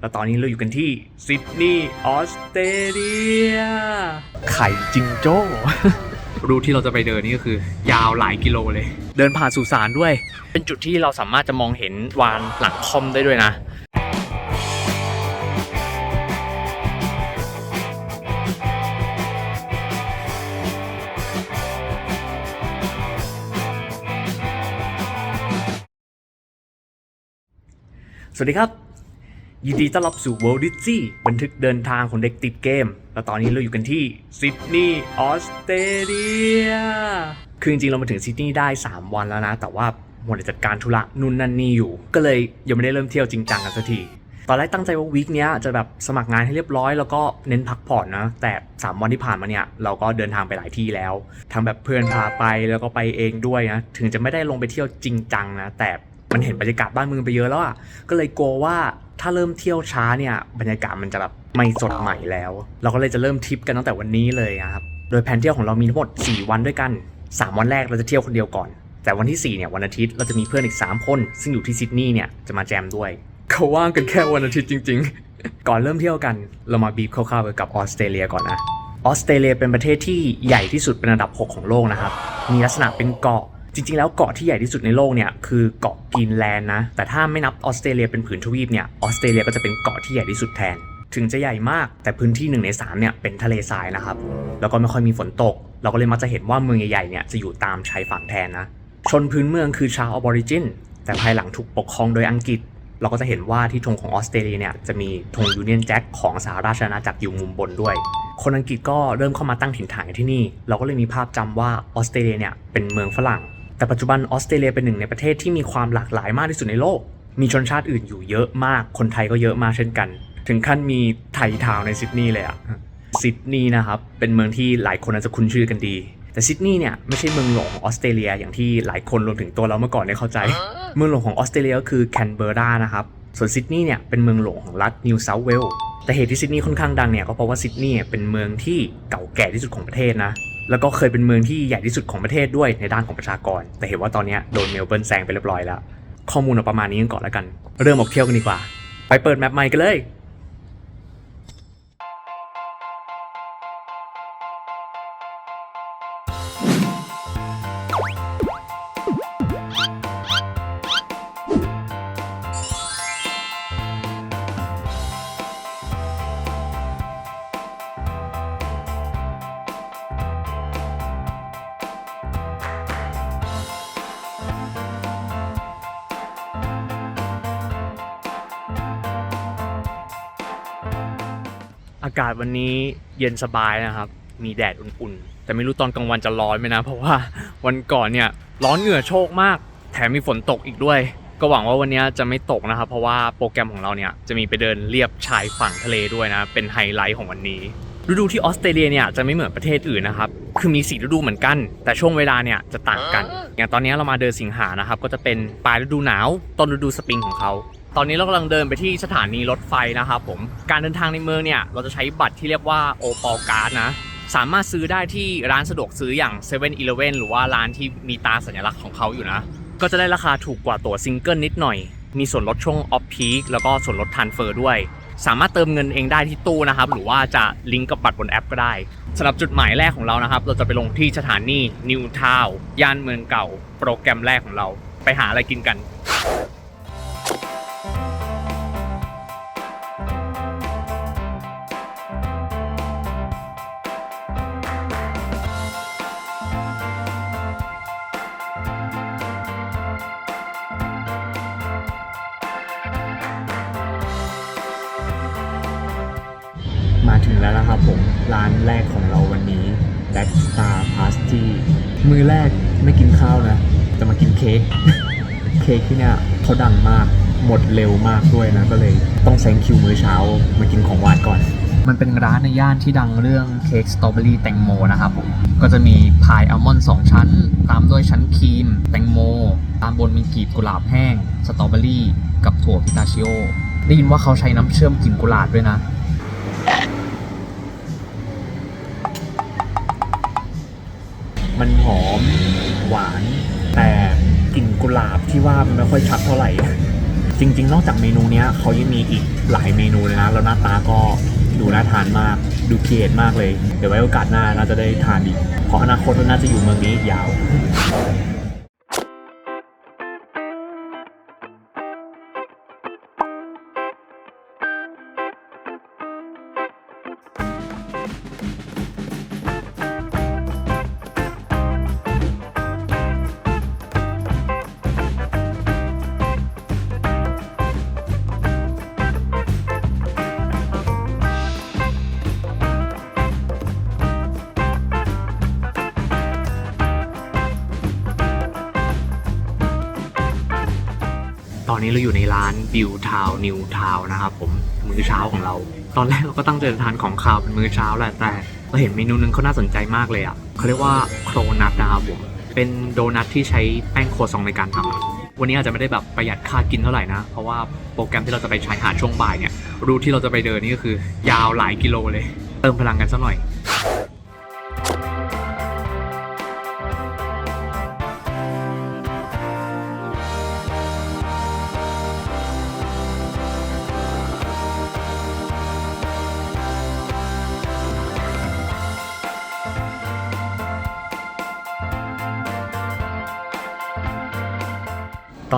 แล้วตอนนี้เราอยู่กันที่ซิดนีย์ออสเตรเลีย ไข่จิงโจ้ รูทที่เราจะไปเดินนี่ก็คือ ยาวหลายกิโลเลย เดินผ่านสุสานด้วย เป็นจุดที่เราสามารถจะมองเห็นวานหลังคอมได้ด้วยนะ สวัสดีครับ ยินดีต้อนรับสู่ World d i g y บันทึกเดินทางของเด็กติดเกม แล้วตอนนี้เราอยู่กันที่ซิดนีย์ออสเตรเลีย คือจริงๆ เรามาถึงซิดนีย์ได้ 3 วันแล้วนะ แต่ว่าหมดจัดการธุระนู่นนั่นนี่อยู่ ก็เลยยังไม่ได้เริ่มเที่ยวจริงจังกันสักที ตอนแรกตั้งใจว่าวีคเนี้ยจะแบบสมัครงานให้เรียบร้อยแล้วก็เน้นพักผ่อนนะ แต่ 3 วันที่ผ่านมาเนี่ยเราก็เดินทางไปหลายที่แล้ว ทั้งแบบเพื่อนพาไปแล้วก็ไปเองด้วยนะ ถึงจะไม่ได้ลงไปเที่ยวจริงจังนะ แต่ มันเห็นบรรยากาศบ้านเมืองไปเยอะแล้วอะก็เลยกลัวว่าถ้าเริ่มเที่ยวช้าเนี่ยบรรยากาศมันจะแบบไม่สดใหม่แล้ว เราก็เลยจะเริ่มทริปกันตั้งแต่วันนี้เลยนะครับโดยแผนเที่ยวของเรามีทั้งหมด 4 วันด้วยกัน 3 วันแรกเราจะเที่ยวคนเดียวก่อน แต่วันที่ 4 เนี่ยวันอาทิตย์เราจะมีเพื่อนอีก 3 คน ซึ่งอยู่ที่ซิดนีย์เนี่ยจะมาแจมด้วย เขาว่างกันแค่วันอาทิตย์จริง ๆ ก่อนเริ่มเที่ยวกันเรามาบีบคร่าวๆเกี่ยวกับออสเตรเลียก่อนนะออสเตรเลียเป็นประเทศที่ใหญ่ที่สุดเป็นอันดับ 6 ของโลกนะครับมีลักษณะเป็นเกาะ จริงๆ แล้วเกาะที่ใหญ่ที่สุดในโลกเนี่ยคือเกาะกรีนแลนด์นะ แต่ถ้าไม่นับออสเตรเลียเป็นผืนทวีปเนี่ยออสเตรเลียก็จะเป็นเกาะที่ใหญ่ที่สุดแทน ถึงจะใหญ่มากแต่พื้นที่หนึ่งในสามเนี่ยเป็นทะเลทรายนะครับ แล้วก็ไม่ค่อยมีฝนตก เราก็เลยมักจะเห็นว่าเมืองใหญ่ๆเนี่ยจะอยู่ตามชายฝั่งแทนนะ ชนพื้นเมืองคือชาวออบอริจิน แต่ภายหลังถูกปกครองโดยอังกฤษ เราก็จะเห็นว่าที่ธงของออสเตรเลียเนี่ยจะมีธงยูเนียนแจ็คของสหราชอาณาจักรอยู่มุมบนด้วยคนอังกฤษก็เริ่มเข้ามาตั้งถิ่นฐานที่นี่ เราก็เลยมีภาพจำว่าออสเตรเลียเนี่ยเป็นเมืองฝรั่ง แต่ปัจจุบันออสเตรเลียเป็นหนึ่งในประเทศที่มีความหลากหลายมากที่สุดในโลก มีชนชาติอื่นอยู่เยอะมาก คนไทยก็เยอะมากเช่นกัน ถึงขั้นมีไทยทาวน์ในซิดนีย์เลยอะซิดนีย์นะครับ เป็นเมืองที่หลายคนอาจจะคุ้นชื่อกันดี แต่ซิดนีย์เนี่ยไม่ใช่เมืองหลวงของออสเตรเลียอย่างที่หลายคนรวมถึงตัวเราเมื่อก่อนได้เข้าใจ เมืองหลวงของออสเตรเลียก็คือแคนเบอร์รานะครับ ส่วนซิดนีย์เนี่ยเป็นเมืองหลวงของรัฐนิวเซาท์เวลส์แต่เหตุที่ซิดนีย์ค่อนข้างดังเนี่ยก็เพราะว่าซิดนีย์เป็นเมืองที่เก่าแก่ที่สุดของประเทศนะ แล้วก็เคยเป็นเมืองที่ใหญ่ที่สุดของประเทศด้วยในด้านของประชากร แต่เห็นว่าตอนนี้โดนเมลเบิร์นแซงไปเรียบร้อยแล้ว ข้อมูลเอาประมาณนี้กันก่อนแล้วกัน เริ่มออกเที่ยวกันดีกว่า ไปเปิดแมปใหม่กันเลย อากาศวันนี้เย็นสบายนะครับ มีแดดอุ่นๆ แต่ไม่รู้ตอนกลางวันจะร้อนไหมนะ เพราะว่าวันก่อนเนี่ยร้อนเหงื่อโชกมาก แถมมีฝนตกอีกด้วย ก็หวังว่าวันนี้จะไม่ตกนะครับ เพราะว่าโปรแกรมของเราเนี่ยจะมีไปเดินเลียบชายฝั่งทะเลด้วยนะ เป็นไฮไลท์ของวันนี้ ฤดูที่ออสเตรเลียเนี่ยจะไม่เหมือนประเทศอื่นนะครับ คือมีสี่ฤดูเหมือนกัน แต่ช่วงเวลาเนี่ยจะต่างกัน อย่างตอนนี้เรามาเดินสิงหานะครับ ก็จะเป็นปลายฤดูหนาว ต้นฤดูสปริงของเขา ตอนนี้เรากำลังเดินไปที่สถานีรถไฟนะครับผม การเดินทางในเมืองเนี่ย เราจะใช้บัตรที่เรียกว่าโอปอลการ์ดนะ สามารถซื้อได้ที่ร้านสะดวกซื้ออย่าง7 e เ e ่ e อหรือว่าร้านที่มีตาสัญลักษณ์ของเขาอยู่นะ ก็จะได้ราคาถูกกว่าตั๋วซิงเกิลนิดหน่อย มีส่วนลดช่วงออฟพีคแล้วก็ส่วนลดทรานเฟอร์ด้วย สามารถเติมเงินเองได้ที่ตู้นะครับ หรือว่าจะลิงก์กับบัตรบนแอปก็ได้สำหรับจุดหมายแรกของเรานะครับ เราจะไปลงที่สถานีนิวทาวย่านเมืองเก่า โปรแกรมแรกของเรา ไปหาอะไรกินกัน ร้านแรกของเราวันนี้ Black Star Pasty มือแรกไม่กินข้าวนะ จะมากินเค้ก เค้กที่เนี่ยเขาดังมาก หมดเร็วมากด้วยนะ ก็เลยต้องแซงคิวมื้อเช้ามากินของหวานก่อน มันเป็นร้านในย่านที่ดังเรื่องเค้กสตรอเบอรี่แตงโมนะครับผม ก็จะมีพายอัลมอนด์สองชั้น ตามด้วยชั้นครีม แตงโม ตามบนมีกลีบกุหลาบแห้ง สตรอเบอรี่ กับถั่วพิตาชิโอ ได้ยินว่าเขาใช้น้ำเชื่อมกลิ่นกุหลาบด้วยนะ มันหอมหวาน แต่กลิ่นกุหลาบที่ว่ามันไม่ค่อยชัดเท่าไหร่ จริง ๆ นอกจากเมนูเนี้ยเขายังมีอีกหลายเมนูเลยนะ แล้วหน้าตาก็ดูน่าทานมาก ดูเคียดมากเลย เดี๋ยวไว้โอกาสหน้าน่าจะได้ทานอีกเพราะอนาคตน่าจะอยู่เมืองนี้อีกยาว นี้เราอยู่ในร้านบิวทาวนิวทาวนะครับผมมื้อเช้าของเรา ตอนแรกเราก็ตั้งใจจะทานของคาวเป็นมื้อเช้าแหละแต่เราเห็นเมนูนึงเขาน่าสนใจมากเลยอะเขาเรียกว่าโครนัทนะครับผมเป็นโดนัทที่ใช้แป้งโครซองในการทำอะวันนี้อาจจะไม่ได้แบบประหยัดค่ากินเท่าไหร่นะ เพราะว่าโปรแกรมที่เราจะไปชายหาดช่วงบ่ายเนี่ยรูทที่เราจะไปเดินนี่ก็คือ ยาวหลายกิโลเลย เติมพลังกันสักหน่อย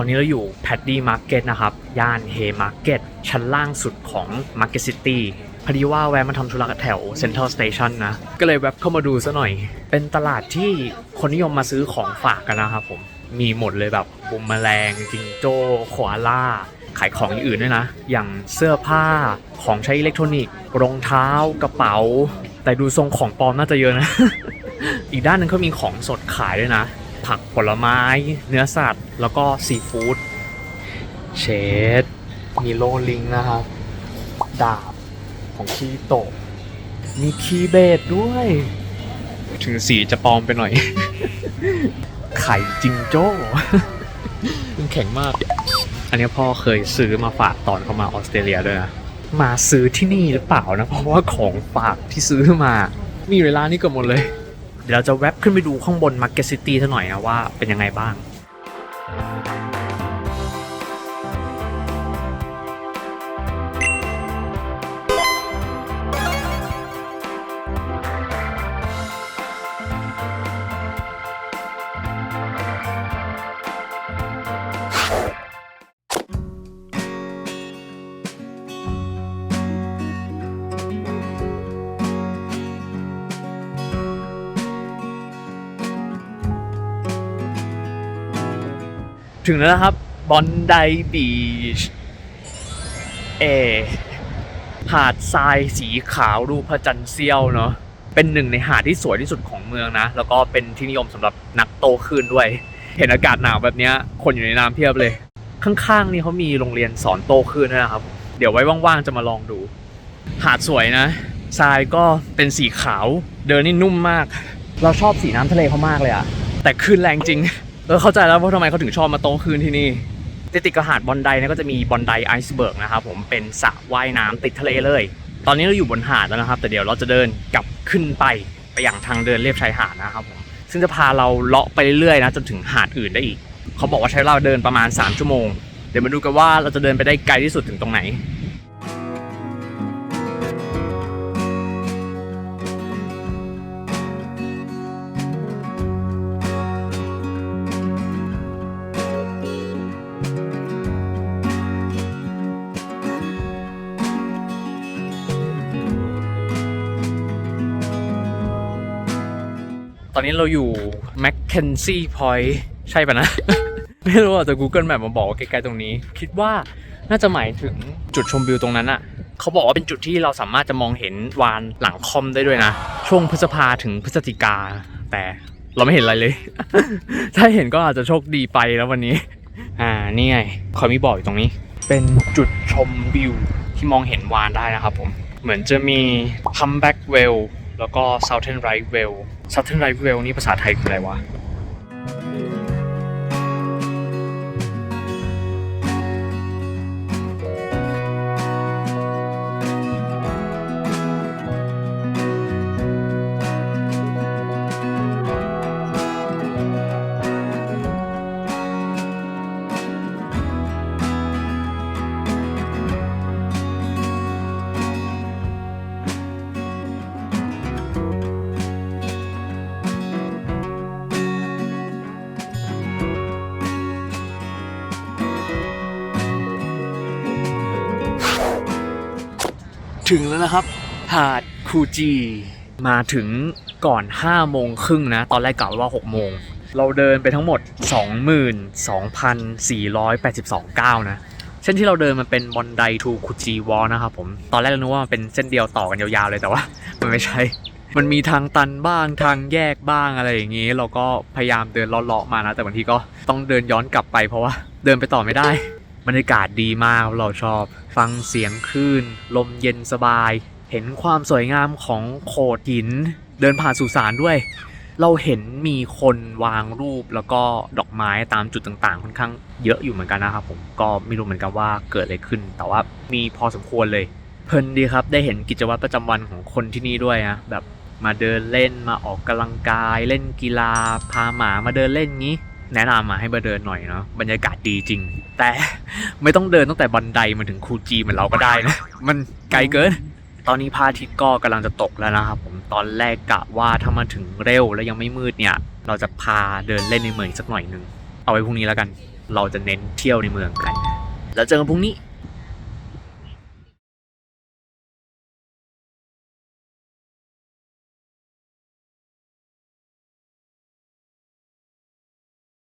อนนี้เราอยู่แพดดี้มาร์เก็ตนะครับ ย่านเฮมาร์เก็ตชั้นล่างสุดของ Market City พอดีว่าแวะมาทำธุระแถว Central Station นะ ก็เลยแวะเข้ามาดูซะหน่อย เป็นตลาดที่คนนิยมมาซื้อของฝากกันนะครับผม มีหมดเลยแบบบุมแมลงจิงโจ้โคอาล่า ขายของอย่างอื่นด้วยนะ อย่างเสื้อผ้าของใช้อิเล็กทรอนิกส์รองเท้ากระเป๋า แต่ดูทรงของปลอมน่าจะเยอะนะ อีกด้านนึงเขามีของสดขายด้วยนะ ผักผลไม้ เนื้อสัตว์ แล้วก็ซีฟู้ดเชดมีโลลิงนะครับ ดาบของคีโตะมีคีเบดด้วย ถึงสีจะปลอมไปหน่อย ไข่จิงโจ้มันแข็งมาก อันนี้พ่อเคยซื้อมาฝากตอนเขามาออสเตรเลียด้วยนะ มาซื้อที่นี่หรือเปล่านะ เพราะว่าของฝากที่ซื้อมา มีอยู่ในร้านนี้เกือบหมดเลย เดี๋ยวเราจะแวบขึ้นไปดูข้างบน Market City ซะหน่อยนะว่าเป็นยังไงบ้าง ถึงแล้วนะครับบอนไดบีชเอหาดทรายสีขาวดูพระจันทร์เสียวเนาะเป็นหนึ่งในหาดที่สวยที่สุดของเมืองนะ แล้วก็เป็นที่นิยมสำหรับนักโตขึ้นด้วย เห็นอากาศหนาวแบบนี้คนอยู่ในน้ำเพียบเลย ข้างๆนี่เขามีโรงเรียนสอนโตขึ้นนะครับ เดี๋ยวไว้ว่างๆจะมาลองดู หาดสวยนะทรายก็เป็นสีขาว เดินนี่นุ่มมาก เราชอบสีน้ำทะเลเขามากเลยอะแต่คลื่นแรงจริง ออเข้าใจแล้วว่าทำไมเขาถึงชอบมาโต้คืนที่นี่ติดติดกับหาดบอนไดเนี่ยก็จะมีบอนไดไอซ์เบิร์กนะครับผมเป็นสระว่ายน้ำติดทะเลเลย ตอนนี้เราอยู่บนหาดแล้วนะครับ แต่เดี๋ยวเราจะเดินกลับขึ้นไปไปอย่างทางเดินเลียบชายหาดนะครับผมซึ่งจะพาเราเลาะไปเรื่อยๆนะจนถึงหาดอื่นได้อีก เขาบอกว่าใช้เวลาเดินประมาณ 3 ชั่วโมง เดี๋ยวมาดูกันว่าเราจะเดินไปได้ไกลที่สุดถึงตรงไหน ตอนนี้เราอยู่ Mackenzie Point ใช่ปะนะ ไม่รู้อะแต่ Google Map มาบอกว่าใกล้ๆตรงนี้ คิดว่าน่าจะหมายถึงจุดชมวิวตรงนั้นอะเขาบอกว่าเป็นจุดที่เราสามารถจะมองเห็นวานหลังคอมได้ด้วยนะ ช่วงพฤษภาถึงพฤศจิกา แต่เราไม่เห็นอะไรเลย ถ้าเห็นก็อาจจะโชคดีไปแล้ววันนี้ อ่านี่ไงเขามีบอกอยู่ตรงนี้ เป็นจุดชมวิวที่มองเห็นวานได้นะครับผม เหมือนจะมี Comeback Well แล้วก็ Southern Right Well Southern Right Well นี่ภาษาไทยคืออะไรวะ ถึงแล้วนะครับ หาดคูจี มาถึงก่อน5โมงครึ่งนะ ตอนแรกกะว่า6โมง เราเดินไปทั้งหมด 22,482ก้าวนะ เส้นที่เราเดินมันเป็นบอนไดทูคุจิวอลนะครับผม ตอนแรกเรานึกว่ามันเป็นเส้นเดียวต่อกันยาวๆเลยแต่ว่า มันไม่ใช่มันมีทางตันบ้างทางแยกบ้างอะไรอย่างนี้ เราก็พยายามเดินเลาะๆมานะ แต่บางทีก็ต้องเดินย้อนกลับไปเพราะว่าเดินไปต่อไม่ได้ บรรยากาศดีมากเราชอบ ฟังเสียงคลื่น ลมเย็นสบาย เห็นความสวยงามของโขดหิน เดินผ่านสุสานด้วย เราเห็นมีคนวางรูปแล้วก็ดอกไม้ตามจุดต่างๆ ค่อนข้างเยอะอยู่เหมือนกันนะครับผมก็ไม่รู้เหมือนกันว่าเกิดอะไรขึ้น แต่ว่ามีพอสมควรเลย เพลินดีครับได้เห็นกิจวัตรประจำวันของคนที่นี่ด้วยนะแบบมาเดินเล่นมาออกกำลังกาย เล่นกีฬา พาหมามาเดินเล่นงี้ แนะนำมาให้มาเดินหน่อยเนาะบรรยากาศดีจริง แต่ไม่ต้องเดินตั้งแต่บันไดมาถึงคูจีเหมือนเราก็ได้นะมันไกลเกิน ตอนนี้พระอาทิตย์ก็กำลังจะตกแล้วนะครับผมตอนแรกกะว่าถ้ามาถึงเร็วแล้วยังไม่มืดเนี่ย เราจะพาเดินเล่นในเมืองสักหน่อยหนึงเอาไว้พรุ่งนี้แล้วกัน เราจะเน้นเที่ยวในเมืองกัน แล้วเจอกันพรุ่งนี้